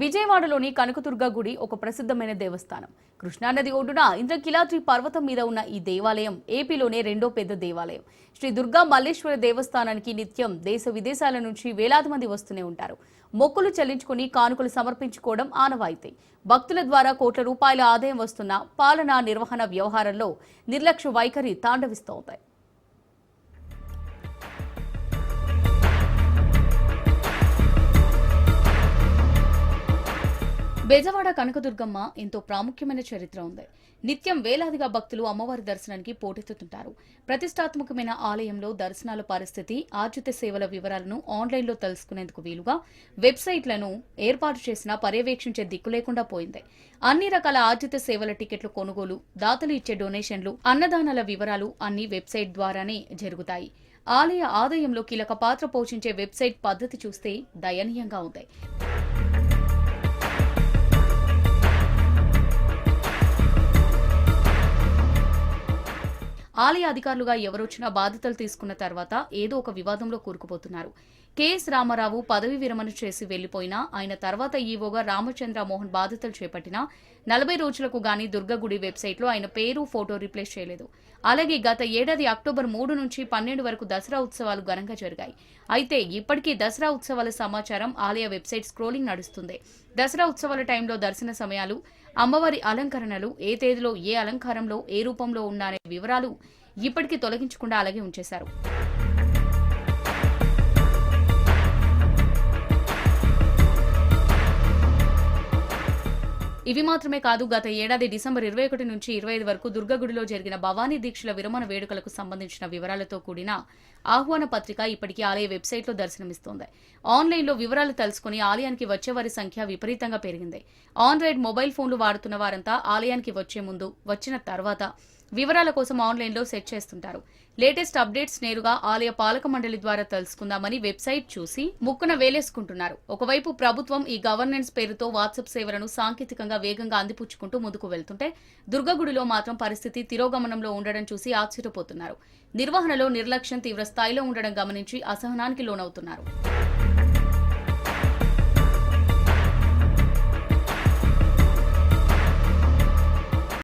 విజయవాడలోని కనకదుర్గ గుడి ఒక ప్రసిద్ధమైన దేవస్థానం. కృష్ణానది ఒడ్డున ఇంద్రకిలాద్రి పర్వతం మీద ఉన్న ఈ దేవాలయం ఏపీలోనే రెండో పెద్ద దేవాలయం. శ్రీ దుర్గా మల్లేశ్వర దేవస్థానానికి నిత్యం దేశ విదేశాల నుంచి వేలాది మంది వస్తూనే ఉంటారు. మొక్కులు చెల్లించుకుని కానుకలు సమర్పించుకోవడం ఆనవాయితీ. భక్తుల ద్వారా కోట్ల రూపాయల ఆదాయం వస్తున్న పాలనా నిర్వహణ వ్యవహారంలో నిర్లక్ష్య వైఖరి తాండవిస్తోంది. బెజవాడ కనకదుర్గమ్మ ఎంతో ప్రాముఖ్యమైన చరిత్ర ఉంది. నిత్యం వేలాదిగా భక్తులు అమ్మవారి దర్శనానికి పోటెత్తుతుంటారు. ప్రతిష్టాత్మకమైన ఆలయంలో దర్శనాల పరిస్థితి ఆర్జిత సేవల వివరాలను ఆన్లైన్లో తెలుసుకునేందుకు వీలుగా వెబ్సైట్లను ఏర్పాటు చేసినా పర్యవేక్షించే దిక్కు లేకుండా పోయింది. అన్ని రకాల ఆర్జిత సేవల టికెట్లు కొనుగోలు దాతలు ఇచ్చే డొనేషన్లు అన్నదానాల వివరాలు అన్ని వెబ్సైట్ ద్వారానే జరుగుతాయి. ఆలయ ఆదాయంలో కీలక పాత్ర పోషించే వెబ్సైట్ పద్ధతి చూస్తే దయనీయంగా ఉంది. ఆలయ అధికారులుగా ఎవరొచ్చినా బాధ్యతలు తీసుకున్న తర్వాత ఏదో ఒక వివాదంలో కూరుకుపోతున్నారు. కెఎస్ రామారావు పదవి విరమణ చేసి వెళ్ళిపోయినా ఆయన తర్వాత ఈవోగా రామచంద్ర మోహన్ బాధ్యతలు చేపట్టినా నలభై రోజులకు గాని దుర్గగుడి వెబ్సైట్లో ఆయన పేరు ఫోటో రీప్లేస్ చేయలేదు. అలాగే గత ఏడాది అక్టోబర్ మూడు నుంచి పన్నెండు వరకు దసరా ఉత్సవాలు ఘనంగా జరిగాయి. అయితే ఇప్పటికీ దసరా ఉత్సవాల సమాచారం ఆలయ వెబ్సైట్ స్క్రోలింగ్ నడుస్తుంది. దసరా ఉత్సవాల టైంలో దర్శన సమయాలు అమ్మవారి అలంకరణలు ఏ తేదీలో ఏ అలంకారంలో ఏ రూపంలో ఉన్నారనే వివరాలు ఇప్పటికీ తొలగించకుండా అలాగే ఉంచేశారు. ఇవి మాత్రమే కాదు గత ఏడాది డిసెంబర్ ఇరవై ఒకటి నుంచి ఇరవై ఐదు వరకు దుర్గగుడిలో జరిగిన భవానీ దీక్షల విరమణ వేడుకలకు సంబంధించిన వివరాలతో కూడిన ఆహ్వాన పత్రిక ఇప్పటికీ ఆలయ వెబ్సైట్లో దర్శనమిస్తోంది. ఆన్లైన్లో వివరాలు తెలుసుకుని ఆలయానికి వచ్చే వారి సంఖ్య విపరీతంగా పెరిగింది. ఆండ్రాయిడ్ మొబైల్ ఫోన్లు వాడుతున్న వారంతా ఆలయానికి వచ్చే ముందు వచ్చిన తర్వాత వివరాల కోసం ఆన్లైన్లో సెట్ చేస్తుంటారు. లేటెస్ట్ అప్డేట్స్ నేరుగా ఆలయ పాలక మండలి ద్వారా తెలుసుకుందామని వెబ్సైట్ చూసి ముక్కున వేలేసుకుంటున్నారు. ఒకవైపు ప్రభుత్వం ఈ గవర్నెన్స్ పేరుతో వాట్సాప్ సేవలను సాంకేతికంగా వేగంగా అందిపుచ్చుకుంటూ ముందుకు వెళ్తుంటే దుర్గగుడిలో మాత్రం పరిస్థితి తిరోగమనంలో ఉండడం చూసి ఆశ్చర్యపోతున్నారు. నిర్వహణలో నిర్లక్ష్యం తీవ్ర స్థాయిలో ఉండడం గమనించి అసహనానికి లోనవుతున్నారు.